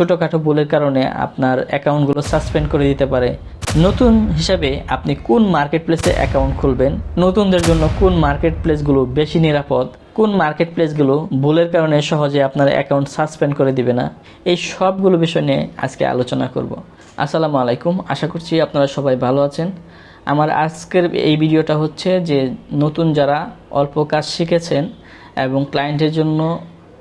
ছোটোখাটো ভুলের কারণে আপনার অ্যাকাউন্টগুলো সাসপেন্ড করে দিতে পারে। নতুন হিসাবে আপনি কোন মার্কেট প্লেসে অ্যাকাউন্ট খুলবেন? নতুনদের জন্য কোন মার্কেট প্লেসগুলো বেশি নিরাপদ? কোন মার্কেট প্লেসগুলো ভুলের কারণে সহজে আপনার অ্যাকাউন্ট সাসপেন্ড করে দিবে না? এই সবগুলো বিষয় নিয়ে আজকে আলোচনা করব। আসসালামু আলাইকুম। আশা করছি আপনারা সবাই ভালো আছেন। আমার আজকের এই ভিডিওটা হচ্ছে যে নতুন যারা অল্প কাজ শিখেছেন এবং ক্লায়েন্টের জন্য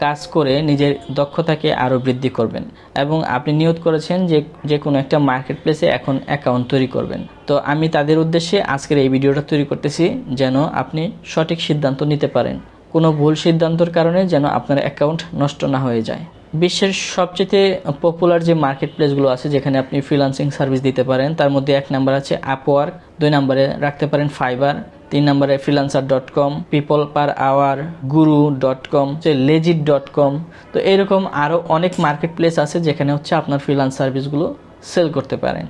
কাজ করে নিজের দক্ষতাকে আরও বৃদ্ধি করবেন এবং আপনি নিয়োগ করেছেন যে যে কোনো একটা মার্কেট প্লেসে এখন অ্যাকাউন্ট তৈরি করবেন। তো আমি তাদের উদ্দেশ্যে আজকের এই ভিডিওটা তৈরি করতেছি যেন আপনি সঠিক সিদ্ধান্ত নিতে পারেন। কোনো ভুল সিদ্ধান্তর কারণে যেন আপনার অ্যাকাউন্ট নষ্ট না হয়ে যায়। বিশ্বের সবচেয়ে পপুলার যে মার্কেট প্লেসগুলো আছে, যেখানে আপনি ফ্রিলান্সিং সার্ভিস দিতে পারেন, তার মধ্যে এক নাম্বার আছে আপওয়ার্ক দুই নম্বরে রাখতে পারেন ফাইবার তিন নম্বরে freelancer dot com people per hour guru dot com legit dot com তো এরকম আরও অনেক মার্কেট প্লেস আছে যেখানে হচ্ছে আপনার ফ্রিলান্স সার্ভিসগুলো সেল করতে পারেন।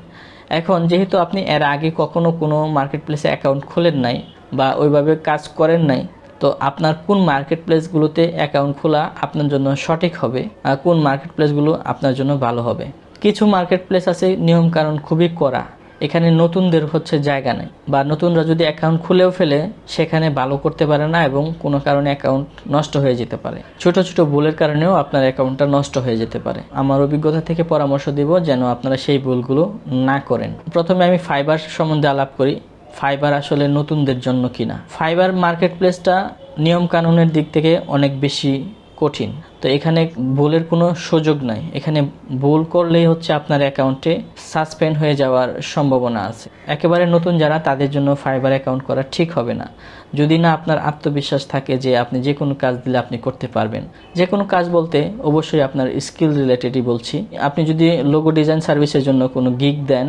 এখন যেহেতু আপনি এর আগে কখনো কোনো মার্কেট প্লেসে অ্যাকাউন্ট খোলেন নাই বা ওইভাবে কাজ করেন নাই, তো আপনার কোন মার্কেট প্লেসগুলোতে অ্যাকাউন্ট খোলা আপনার জন্য সঠিক হবে আর কোন মার্কেট প্লেসগুলো আপনার জন্য ভালো হবে। কিছু মার্কেট প্লেস আছে নিয়মকানুন খুবই কড়া এখানে নতুনদের হচ্ছে জায়গা নেই। বা নতুনরা যদি অ্যাকাউন্ট খুলেও ফেলে, সেখানে ভালো করতে পারে না এবং কোনো কারণে অ্যাকাউন্ট নষ্ট হয়ে যেতে পারে। ছোট ছোট ভুলের কারণেও আপনার অ্যাকাউন্টটা নষ্ট হয়ে যেতে পারে। আমার অভিজ্ঞতা থেকে পরামর্শ দিব যেন আপনারা সেই ভুলগুলো না করেন। প্রথমে আমি ফাইবার সম্বন্ধে আলাপ করি। ফাইবার আসলে নতুনদের জন্য কিনা? ফাইবার মার্কেট প্লেসটা নিয়ম কানুনের দিক থেকে অনেক বেশি কঠিন। তো এখানে ভুলের কোনো সুযোগ নাই। এখানে ভুল করলেই হচ্ছে আপনার অ্যাকাউন্টে সাসপেন্ড হয়ে যাওয়ার সম্ভাবনা আছে। একেবারে নতুন যারা, তাদের জন্য ফাইবার অ্যাকাউন্ট করা ঠিক হবে না। যদি না আপনার আত্মবিশ্বাস থাকে যে আপনি যে কোনো কাজ দিলে আপনি করতে পারবেন। যে কোনো কাজ বলতে অবশ্যই আপনার স্কিল রিলেটেডই বলছি। আপনি যদি লোগো ডিজাইন সার্ভিসের জন্য কোনো গিগ দেন,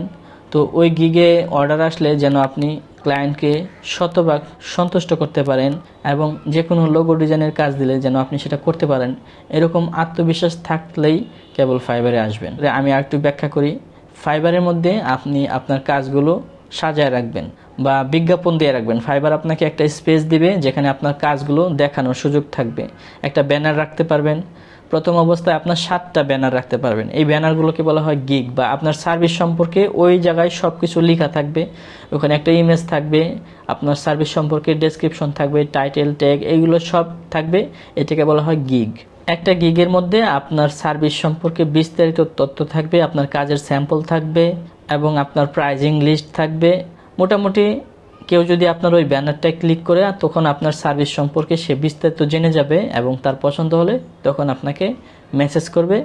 তো ওই গিগে অর্ডার আসলে যেন আপনি ক্লায়েন্টকে শতভাগ সন্তুষ্ট করতে পারেন এবং যে কোনো লোগো ডিজাইনের কাজ দিলে যেন আপনি সেটা করতে পারেন। এরকম আত্মবিশ্বাস থাকলেই কেবল ফাইবারে আসবেন। আমি আরেকটু ব্যাখ্যা করি। ফাইবারের মধ্যে আপনি আপনার কাজগুলো সাজায় রাখবেন বা বিজ্ঞাপন দিয়ে রাখবেন। ফাইবার আপনাকে একটা স্পেস দিবে যেখানে আপনার কাজগুলো দেখানোর সুযোগ থাকবে। একটা ব্যানার রাখতে পারবেন প্রথম অবস্থায় আপনার সাতটা ব্যানার রাখতে পারবেন। এই ব্যানারগুলোকে বলা হয় গিগ বা আপনার সার্ভিস সম্পর্কে ওই জায়গায় সব কিছু লেখা থাকবে। ওখানে একটা ইমেজ থাকবে, আপনার সার্ভিস সম্পর্কে ডেসক্রিপশন থাকবে টাইটেল ট্যাগ এইগুলো সব থাকবে। এটাকে বলা হয় গিগ একটা গিগের মধ্যে আপনার সার্ভিস সম্পর্কে বিস্তারিত তথ্য থাকবে, আপনার কাজের স্যাম্পল থাকবে এবং আপনার প্রাইজিং লিস্ট থাকবে। মোটামুটি কেউ যদি আপনার ওই ব্যানারটায় ক্লিক করে তখন আপনার সার্ভিস সম্পর্কে সে বিস্তারিত জেনে যাবে এবং তার পছন্দ হলে তখন আপনাকে মেসেজ করবে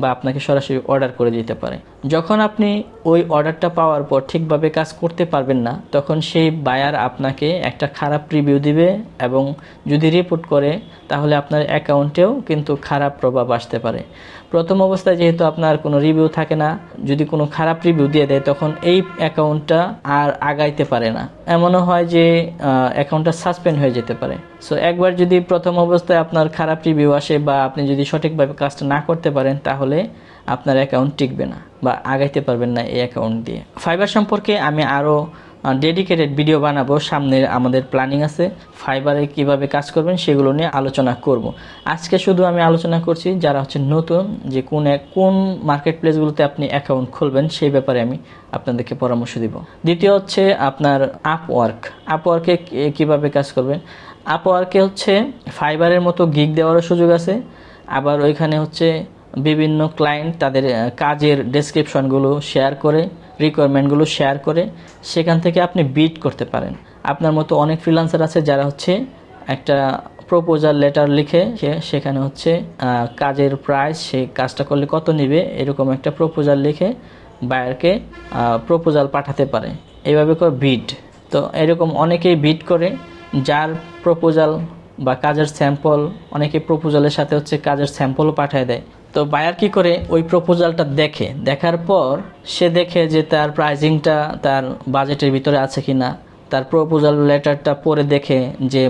বা আপনাকে সরাসরি অর্ডার করে দিতে পারে। যখন আপনি ওই অর্ডারটা পাওয়ার পর ঠিকভাবে কাজ করতে পারবেন না, তখন সেই বায়ার আপনাকে একটা খারাপ রিভিউ দিবে এবং যদি রিপোর্ট করে, তাহলে আপনার অ্যাকাউন্টেও কিন্তু খারাপ প্রভাব আসতে পারে। প্রথম অবস্থায় যেহেতু আপনার কোনো রিভিউ থাকে না, যদি কোনো খারাপ রিভিউ দিয়ে দেয়, তখন এই অ্যাকাউন্টটা আর আগাইতে পারে না। এমনও হয় যে অ্যাকাউন্টটা সাসপেন্ড হয়ে যেতে পারে। সো একবার যদি প্রথম অবস্থায় আপনার খারাপ রিভিউ আসে বা আপনি যদি সঠিকভাবে কাজটা না করতে পারেন, তাহলে আপনার অ্যাকাউন্ট টিকবে না বা আগাইতে পারবেন না এই অ্যাকাউন্ট দিয়ে। ফাইবার সম্পর্কে আমি আরও ডেডিকেটেড ভিডিও বানাবো। সামনে আমাদের প্ল্যানিং আছে ফাইবারে কীভাবে কাজ করবেন সেগুলো নিয়ে আলোচনা করব। আজকে শুধু আমি আলোচনা করছি যারা হচ্ছে নতুন, যে কোন কোন মার্কেট প্লেসগুলোতে আপনি অ্যাকাউন্ট খুলবেন সেই ব্যাপারে আমি আপনাদেরকে পরামর্শ দিব। দ্বিতীয় হচ্ছে আপনার আপওয়ার্ক আপওয়ার্কে কীভাবে কাজ করবেন? আপওয়ার্কে হচ্ছে ফাইবারের মতো গিগ দেওয়ারও সুযোগ আছে। আবার ওইখানে হচ্ছে বিভিন্ন ক্লায়েন্ট তাদের কাজের ডেসক্রিপশনগুলো শেয়ার করে রিকোয়ারমেন্টগুলো শেয়ার করে সেখান থেকে আপনি বিট করতে পারেন। আপনার মতো অনেক ফ্রিলান্সার আছে যারা হচ্ছে একটা প্রপোজাল লেটার লিখে সে সেখানে হচ্ছে কাজের প্রাইস সে কাজটা করলে কত নেবে, এরকম একটা প্রপোজাল লিখে বায়ারকে প্রপোজাল পাঠাতে পারে। এইভাবে করে বিট তো এরকম অনেকেই বিট করে, যার প্রপোজাল বা কাজের স্যাম্পল অনেকে প্রপোজালের সাথে হচ্ছে কাজের স্যাম্পলও পাঠিয়ে দেয়। তো বায়ার কি করে ওই প্রপোজালটা দেখে? দেখার পর সে দেখে যে তার প্রাইজিংটা তার বাজেটের ভিতরে আছে কি না তার প্রপোজাল লেটারটা পড়ে দেখে যে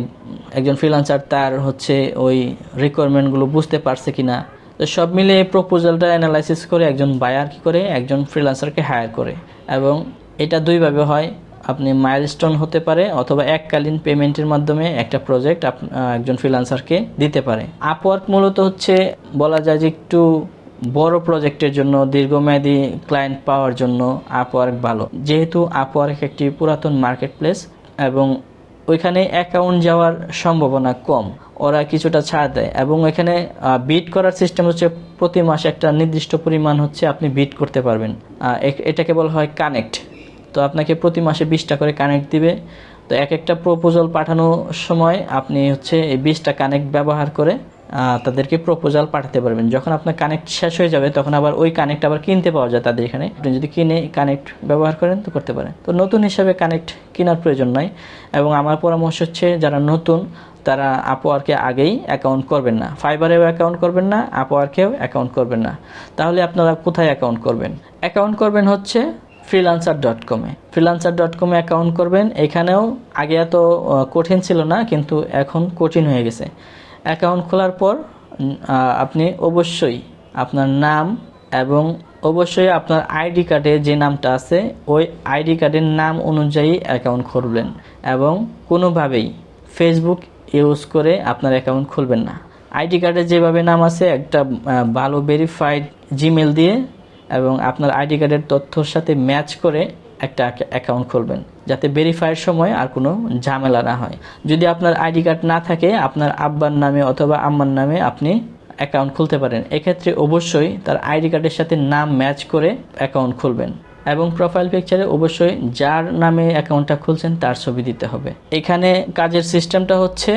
একজন ফ্রিলান্সার তার হচ্ছে ওই রিকোয়ারমেন্টগুলো বুঝতে পারছে কি না তো সব মিলে প্রপোজালটা অ্যানালাইসিস করে একজন বায়ার কি করে? একজন ফ্রিলান্সারকে হায়ার করে। এবং এটা দুইভাবে হয়। আপনি মাইলস্টোন হতে পারে অথবা এককালীন পেমেন্টের মাধ্যমে একটা প্রজেক্ট একজন ফ্রিলান্সারকে দিতে পারে। আপওয়ার্ক মূলত হচ্ছে বলা যায় যে একটু বড় প্রজেক্টের জন্য, দীর্ঘমেয়াদী ক্লায়েন্ট পাওয়ার জন্য আপওয়ার্ক ভালো। যেহেতু আপওয়ার্ক একটি পুরাতন মার্কেট প্লেস এবং ওইখানে অ্যাকাউন্ট যাওয়ার সম্ভাবনা কম, ওরা কিছুটা ছাড় দেয় এবং এখানে বিট করার সিস্টেম হচ্ছে প্রতি মাসে একটা নির্দিষ্ট পরিমাণ হচ্ছে আপনি বিট করতে পারবেন। এটাকে বলা হয় কানেক্ট তো আপনাকে প্রতি মাসে বিশটা করে কানেক্ট দিবে। তো এক একটা প্রপোজাল পাঠানোর সময় আপনি হচ্ছে এই বিশটা কানেক্ট ব্যবহার করে তাদেরকে প্রপোজাল পাঠাতে পারবেন। যখন আপনার কানেক্ট শেষ হয়ে যাবে, তখন আবার ওই কানেক্ট আবার কিনতে পাওয়া যায় তাদের এখানে। আপনি যদি কিনে কানেক্ট ব্যবহার করেন, তো করতে পারেন। তো নতুন হিসাবে কানেক্ট কেনার প্রয়োজন নাই এবং আমার পরামর্শ হচ্ছে যারা নতুন, তারা আপওয়ার্কে আগেই অ্যাকাউন্ট করবেন না। ফাইবারেও অ্যাকাউন্ট করবেন না আপওয়ার্কেও অ্যাকাউন্ট করবেন না। তাহলে আপনারা কোথায় অ্যাকাউন্ট করবেন? অ্যাকাউন্ট করবেন হচ্ছে ফ্রিলান্সার ডট কমে ফ্রিলান্সার ডট কমে অ্যাকাউন্ট করবেন। এখানেও আগে এত কঠিন ছিল না, কিন্তু এখন কঠিন হয়ে গেছে। অ্যাকাউন্ট খোলার পর আপনি অবশ্যই আপনার নাম এবং অবশ্যই আপনার আইডি কার্ডে যে নামটা আছে, ওই আইডি কার্ডের নাম অনুযায়ী অ্যাকাউন্ট খুলবেন এবং কোনোভাবেই ফেসবুক ইউজ করে আপনার অ্যাকাউন্ট খুলবেন না। আইডি কার্ডে যেভাবে নাম আছে, একটা ভালো ভেরিফাইড জিমেল দিয়ে এবং আপনার আইডি কার্ডের তথ্যর সাথে ম্যাচ করে একটা অ্যাকাউন্ট খুলবেন, যাতে ভেরিফাইয়ের সময় আর কোনো ঝামেলা না হয়। যদি আপনার আইডি কার্ড না থাকে, আপনার আব্বার নামে অথবা আম্মার নামে আপনি অ্যাকাউন্ট খুলতে পারেন। এক্ষেত্রে অবশ্যই তার আইডি কার্ডের সাথে নাম ম্যাচ করে অ্যাকাউন্ট খুলবেন এবং প্রোফাইল পিকচারে অবশ্যই যার নামে অ্যাকাউন্টটা খুলছেন, তার ছবি দিতে হবে। এখানে কাজের সিস্টেমটা হচ্ছে,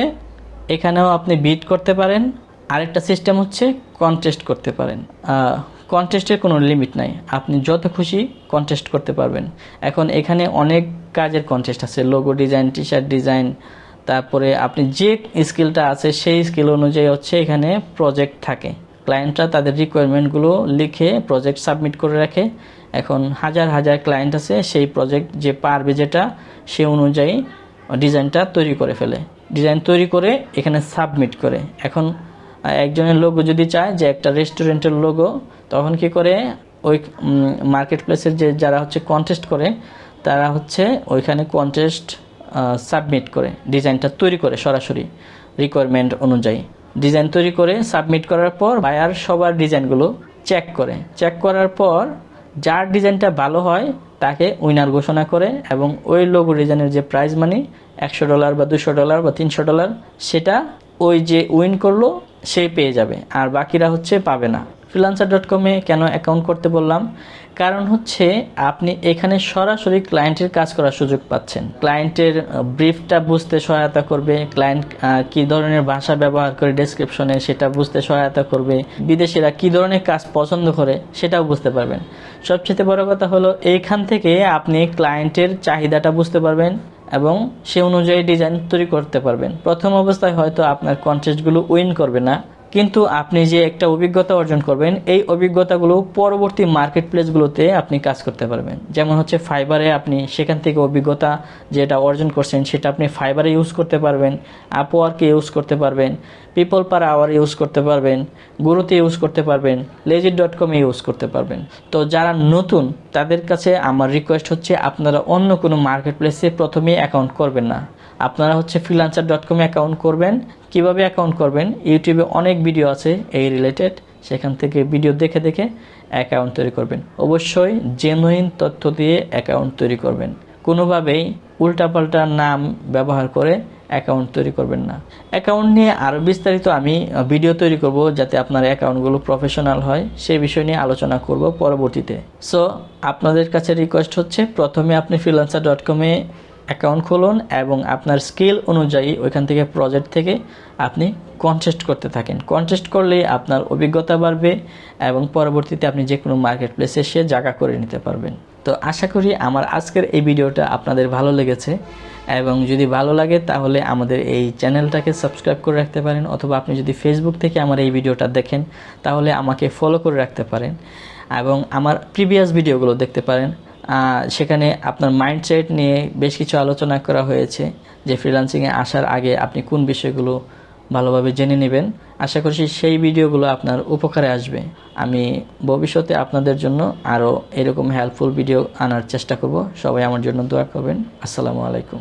এখানেও আপনি বিট করতে পারেন। আরেকটা সিস্টেম হচ্ছে কন্টেস্ট করতে পারেন। কন্টেস্টের কোনো লিমিট নাই। আপনি যত খুশি কন্টেস্ট করতে পারবেন। এখন এখানে অনেক কাজের কন্টেস্ট আছে। Logo design T shirt design তারপরে আপনি যে স্কিলটা আছে, সেই স্কিল অনুযায়ী হচ্ছে এখানে প্রজেক্ট থাকে। ক্লায়েন্টরা তাদের রিকোয়ারমেন্টগুলো লিখে প্রজেক্ট সাবমিট করে রাখে। এখন হাজার হাজার ক্লায়েন্ট আছে, সেই প্রজেক্ট যে পারবে যেটা, সে অনুযায়ী ডিজাইনটা তৈরি করে ফেলে। ডিজাইন তৈরি করে এখানে সাবমিট করে। এখন একজনের লোগো যদি চায় যে একটা রেস্টুরেন্টের লোগো তখন কি করে? ওই মার্কেট প্লেসের যে যারা হচ্ছে কন্টেস্ট করে, তারা হচ্ছে ওইখানে কন্টেস্ট সাবমিট করে ডিজাইনটা তৈরি করে সরাসরি রিকোয়ারমেন্ট অনুযায়ী। ডিজাইন তৈরি করে সাবমিট করার পর বায়ার সবার ডিজাইনগুলো চেক করে। চেক করার পর যার ডিজাইনটা ভালো হয়, তাকে উইনার ঘোষণা করে এবং ওই লোগো ডিজাইনের যে প্রাইজ মানি একশো ডলার বা দুশো ডলার বা তিনশো ডলার সেটা ওই যে উইন করল সেই পেয়ে যাবে। আর বাকিরা হচ্ছে পাবে না। ফ্রিলান্সার ডট কমে কেন অ্যাকাউন্ট করতে বললাম? কারণ হচ্ছে আপনি এখানে সরাসরি ক্লায়েন্টের কাজ করার সুযোগ পাচ্ছেন। ক্লায়েন্টের ব্রিফটা বুঝতে সহায়তা করবে ক্লায়েন্ট কি ধরনের ভাষা ব্যবহার করে ডেসক্রিপশনে সেটা বুঝতে সহায়তা করবে, বিদেশিরা কি ধরনের কাজ পছন্দ করে সেটাও বুঝতে পারবেন। সবচেয়ে বড় কথা হলো এইখান থেকে আপনি ক্লায়েন্টের চাহিদাটা বুঝতে পারবেন এবং সে অনুযায়ী ডিজাইন তৈরি করতে পারবেন। প্রথম অবস্থায় হয়তো আপনার কন্টেস্টগুলো উইন করবে না। কিন্তু আপনি যে একটা অভিজ্ঞতা অর্জন করবেন, এই অভিজ্ঞতাগুলো পরবর্তী মার্কেট প্লেসগুলোতে আপনি কাজ করতে পারবেন। যেমন হচ্ছে ফাইবারে আপনি সেখান থেকে অভিজ্ঞতা যেটা অর্জন করছেন, সেটা আপনি ফাইবারে ইউজ করতে পারবেন আপওয়ার্কে ইউজ করতে পারবেন পিপল পার আওয়ার ইউজ করতে পারবেন গুরুতে ইউজ করতে পারবেন লেজিট ডট কমে ইউজ করতে পারবেন। তো যারা নতুন, তাদের কাছে আমার রিকোয়েস্ট হচ্ছে আপনারা অন্য কোনো মার্কেট প্লেসে প্রথমেই অ্যাকাউন্ট করবেন না। আপনারা হচ্ছে ফ্রিলান্সার ডট কমে অ্যাকাউন্ট করবেন। কীভাবে অ্যাকাউন্ট করবেন? ইউটিউবে অনেক ভিডিও আছে এই রিলেটেড সেখান থেকে ভিডিও দেখে দেখে অ্যাকাউন্ট তৈরি করবেন। অবশ্যই জেনুইন তথ্য দিয়ে অ্যাকাউন্ট তৈরি করবেন। কোনোভাবেই উল্টাপাল্টা নাম ব্যবহার করে অ্যাকাউন্ট তৈরি করবেন না। অ্যাকাউন্ট নিয়ে আরও বিস্তারিত আমি ভিডিও তৈরি করব যাতে আপনার অ্যাকাউন্টগুলো প্রফেশনাল হয়। সেই বিষয় নিয়ে আলোচনা করব পরবর্তীতে। সো আপনাদের কাছে রিকোয়েস্ট হচ্ছে প্রথমে আপনি ফ্রিলান্সার ডট কমে অ্যাকাউন্ট খুলুন এবং আপনার স্কিল অনুযায়ী ওইখান থেকে প্রজেক্ট থেকে আপনি কন্টেস্ট করতে থাকেন। কন্টেস্ট করলে আপনার অভিজ্ঞতা বাড়বে এবং পরবর্তীতে আপনি যে কোনো মার্কেট প্লেসে সে জায়গা করে নিতে পারবেন। তো আশা করি আমার আজকের এই ভিডিওটা আপনাদের ভালো লেগেছে এবং যদি ভালো লাগে তাহলে আমাদের এই চ্যানেলটাকে সাবস্ক্রাইব করে রাখতে পারেন অথবা আপনি যদি ফেসবুক থেকে আমার এই ভিডিওটা দেখেন তাহলে আমাকে ফলো করে রাখতে পারেন। এবং আমার প্রিভিয়াস ভিডিওগুলো দেখতে পারেন। সেখানে আপনার মাইন্ডসেট নিয়ে বেশ কিছু আলোচনা করা হয়েছে যে ফ্রিলান্সিংয়ে আসার আগে আপনি কোন বিষয়গুলো ভালোভাবে জেনে নেবেন। আশা করছি সেই ভিডিওগুলো আপনার উপকারে আসবে। আমি ভবিষ্যতে আপনাদের জন্য আরও এরকম হেল্পফুল ভিডিও আনার চেষ্টা করব। সবাই আমার জন্য দোয়া করবেন। আসসালামু আলাইকুম।